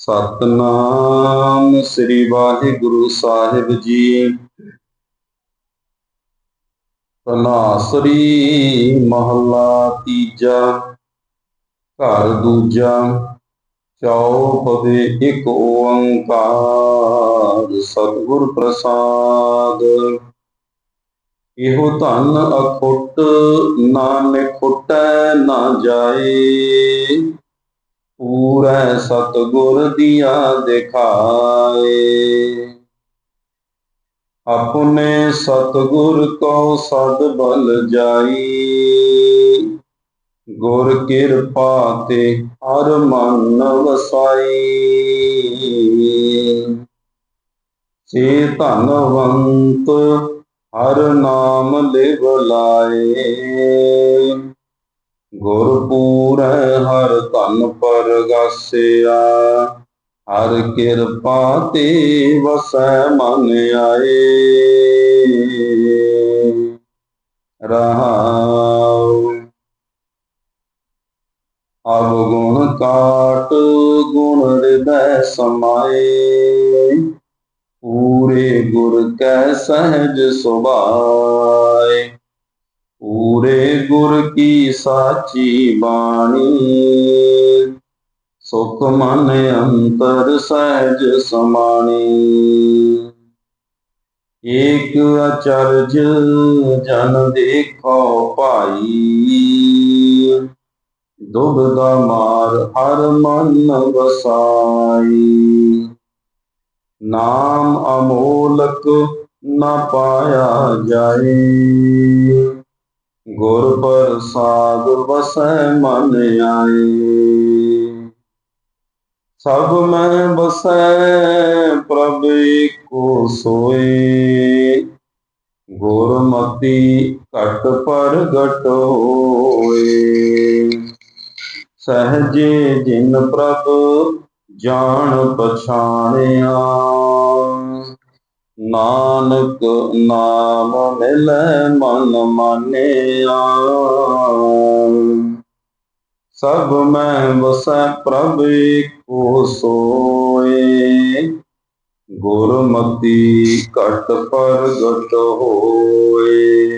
ਸਤਨਾਮ ਸ੍ਰੀ ਵਾਹਿਗੁਰੂ ਸਾਹਿਬ ਜੀ। ਤਨਾਸਰੀ ਮਹੱਲਾ ਤੀਜਾ, ਘਰ ਦੂਜਾ, ਚੌਪਦੇ ਇੱਕ ਓੰਕਾਰ, ਸਤਿਗੁਰ ਪ੍ਰਸਾਦ। ਇਹੋ ਧਨ ਅਖੁੱਟ ਨਾ ਖੁੱਟੈ ਨਾ ਜਾਏ। ਪੂਰੈ ਸਤਿਗੁਰ ਦੀਆ ਦਿਖਾਏ। ਆਪਣੇ ਸਤਿਗੁਰ ਕੋ ਸਦ ਬਲ ਜਾਈ। ਗੁਰ ਕਿਰਪਾ ਤੇ ਹਰ ਮਨ ਵਸਾਈ। ਸੇ ਧਨਵੰਤ ਹਰ ਨਾਮ ਲਿਵ ਲਾਏ। ਗੁਰ ਪੂਰੈ ਹਰ ਧਨ ਪਰਗਾਸਿਆ, ਹਰ ਕਿਰਪਾ ਤੇ ਵਸੈ ਮਨ ਆਏ। ਰਹਾਉ ਅਬ ਗੁਣ ਕਾਟ ਗੁਣ ਹਿਰਦੈ ਸਮਾਏ। ਪੂਰੇ ਗੁਰ ਕੈ ਸਹਿਜ ਸੁਭਾਏ। ਪੂਰੇ ਗੁਰ ਕੀ ਸਾਚੀ ਬਾਣੀ। ਸੁਖ ਮਨ ਅੰਤਰ ਸਹਿਜ ਸਮਾਣੀ। ਏਕ ਅਚਰਜ ਜਨ ਦੇਖੋ ਭਾਈ। ਦੁਬਦਾ ਮਾਰ ਹਰ ਮਨ ਵਸਾਈ। ਨਾਮ ਅਮੋਲਕ ਨਾ ਪਾਇਆ ਜਾਏ। ਗੁਰ ਪ੍ਰਸਾਦ ਵਸੈ ਮਨ ਆਏ। ਸਭ ਮੈਂ ਬਸੈ ਪ੍ਰਭ ਏਕੋ ਸੋਏ। ਗੁਰਮਤੀ ਘਟ ਪ੍ਰਗਟ ਹੋਏ। ਸਹਜੇ ਜਿਨ ਪ੍ਰਭ ਜਾਣ ਪਛਾਣਿਆ। ਨਾਨਕ ਨਾਮ ਮਿਲੈ ਮਨ ਮਾਨਿਆ। ਸਭ ਮੈਂ ਵਸੈ ਪ੍ਰਭ ਏਕੋ ਸੋਏ। ਗੁਰਮਤੀ ਘਟ ਪ੍ਰਗਟ ਹੋਏ।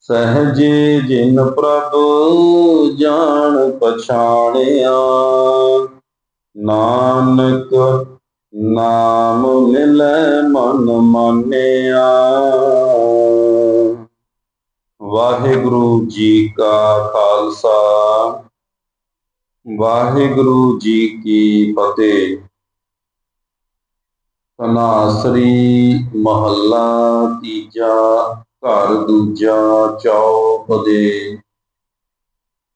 ਸਹਜੇ ਜਿਨ ਪ੍ਰਭ ਜਾਣ ਪਛਾਣਿਆ। ਨਾਨਕ ਨਾਮ ਮਿਲੈ ਮਨ ਮਾਨਿਆ। ਵਾਹਿਗੁਰੂ ਜੀ ਕਾ ਖਾਲਸਾ। ਵਾਹਿਗੁਰੂ ਜੀ ਕੀ ਫਤਿਹ। ਤਨਾਸਰੀ ਮਹੱਲਾ ਤੀਜਾ, ਘਰ ਦੂਜਾ, ਚੌਪਦੇ।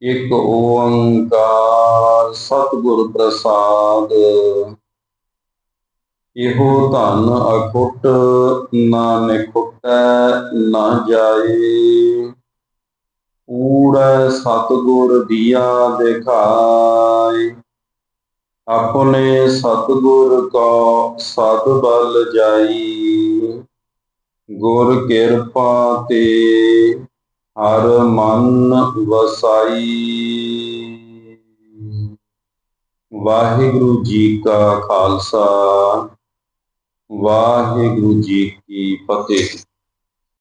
ਇੱਕ ਓੰਕਾਰ ਸਤਿਗੁਰ ਪ੍ਰਸਾਦ। ਇਹੋ ਧਨ ਅਖੁੱਟ ਨਾ ਖੁੱਟੈ ਨਾ ਜਾਏ। ਪੂਰੈ ਸਤਿਗੁਰ ਦੀਆ ਦਿਖਾਏ। ਆਪਣੇ ਸਤਿਗੁਰ ਕੋ ਸਦ ਬਲ ਜਾਈ। ਗੁਰ ਕਿਰਪਾ ਤੇ ਹਰ ਮਨ ਵਸਾਈ। ਵਾਹਿਗੁਰੂ ਜੀ ਕਾ ਖਾਲਸਾ। ਵਾਹਿਗੁਰੂ ਜੀ ਕੀ ਫਤਿਹ।